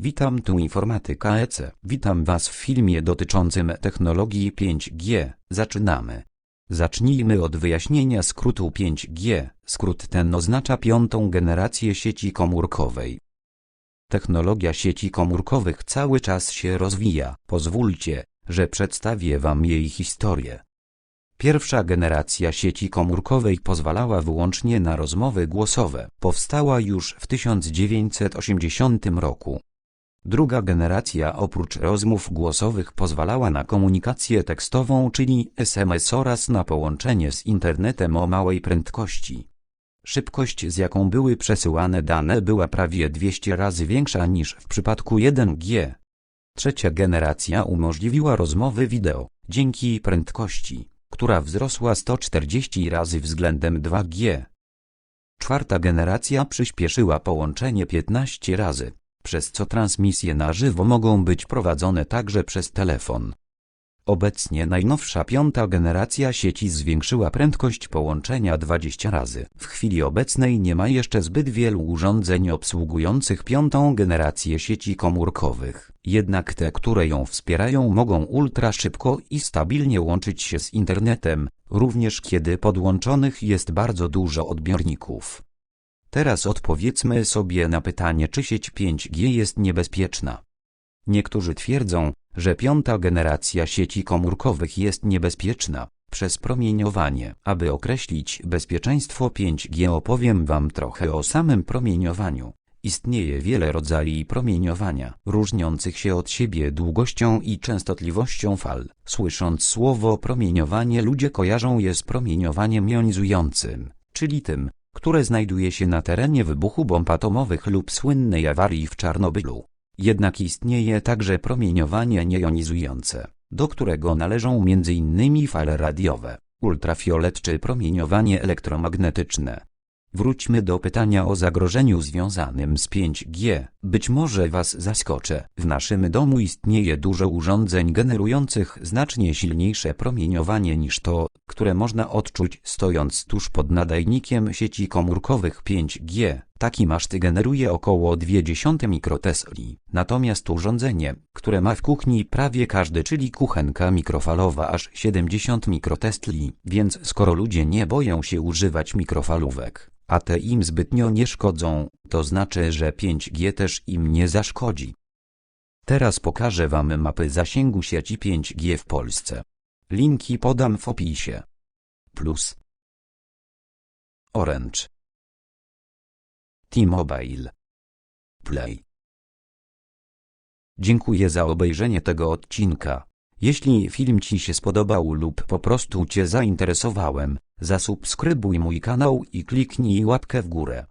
Witam tu informatyka EC. Witam Was w filmie dotyczącym technologii 5G. Zaczynamy. Zacznijmy od wyjaśnienia skrótu 5G. Skrót ten oznacza piątą generację sieci komórkowej. Technologia sieci komórkowych cały czas się rozwija. Pozwólcie, że przedstawię Wam jej historię. Pierwsza generacja sieci komórkowej pozwalała wyłącznie na rozmowy głosowe. Powstała już w 1980 roku. Druga generacja oprócz rozmów głosowych pozwalała na komunikację tekstową, czyli SMS oraz na połączenie z internetem o małej prędkości. Szybkość z jaką były przesyłane dane była prawie 200 razy większa niż w przypadku 1G. Trzecia generacja umożliwiła rozmowy wideo, dzięki prędkości, która wzrosła 140 razy względem 2G. Czwarta generacja przyspieszyła połączenie 15 razy, przez co transmisje na żywo mogą być prowadzone także przez telefon. Obecnie najnowsza piąta generacja sieci zwiększyła prędkość połączenia 20 razy. W chwili obecnej nie ma jeszcze zbyt wielu urządzeń obsługujących piątą generację sieci komórkowych. Jednak te, które ją wspierają mogą ultra szybko i stabilnie łączyć się z internetem, również kiedy podłączonych jest bardzo dużo odbiorników. Teraz odpowiedzmy sobie na pytanie, czy sieć 5G jest niebezpieczna. Niektórzy twierdzą, że piąta generacja sieci komórkowych jest niebezpieczna przez promieniowanie. Aby określić bezpieczeństwo 5G opowiem Wam trochę o samym promieniowaniu. Istnieje wiele rodzajów promieniowania, różniących się od siebie długością i częstotliwością fal. Słysząc słowo promieniowanie ludzie kojarzą je z promieniowaniem jonizującym, czyli tym, które znajduje się na terenie wybuchu bomb atomowych lub słynnej awarii w Czarnobylu. Jednak istnieje także promieniowanie niejonizujące, do którego należą m.in. fale radiowe, ultrafiolet czy promieniowanie elektromagnetyczne. Wróćmy do pytania o zagrożeniu związanym z 5G. Być może Was zaskoczę. W naszym domu istnieje dużo urządzeń generujących znacznie silniejsze promieniowanie niż to, które można odczuć stojąc tuż pod nadajnikiem sieci komórkowych 5G. Taki maszt generuje około 0,2 mikrotesli. Natomiast urządzenie, które ma w kuchni prawie każdy, czyli kuchenka mikrofalowa aż 70 mikrotesli, więc skoro ludzie nie boją się używać mikrofalówek, a te im zbytnio nie szkodzą, to znaczy, że 5G też im nie zaszkodzi. Teraz pokażę Wam mapy zasięgu sieci 5G w Polsce. Linki podam w opisie. Plus Orange T-Mobile Play Dziękuję za obejrzenie tego odcinka. Jeśli film Ci się spodobał lub po prostu Cię zainteresowałem, zasubskrybuj mój kanał i kliknij łapkę w górę.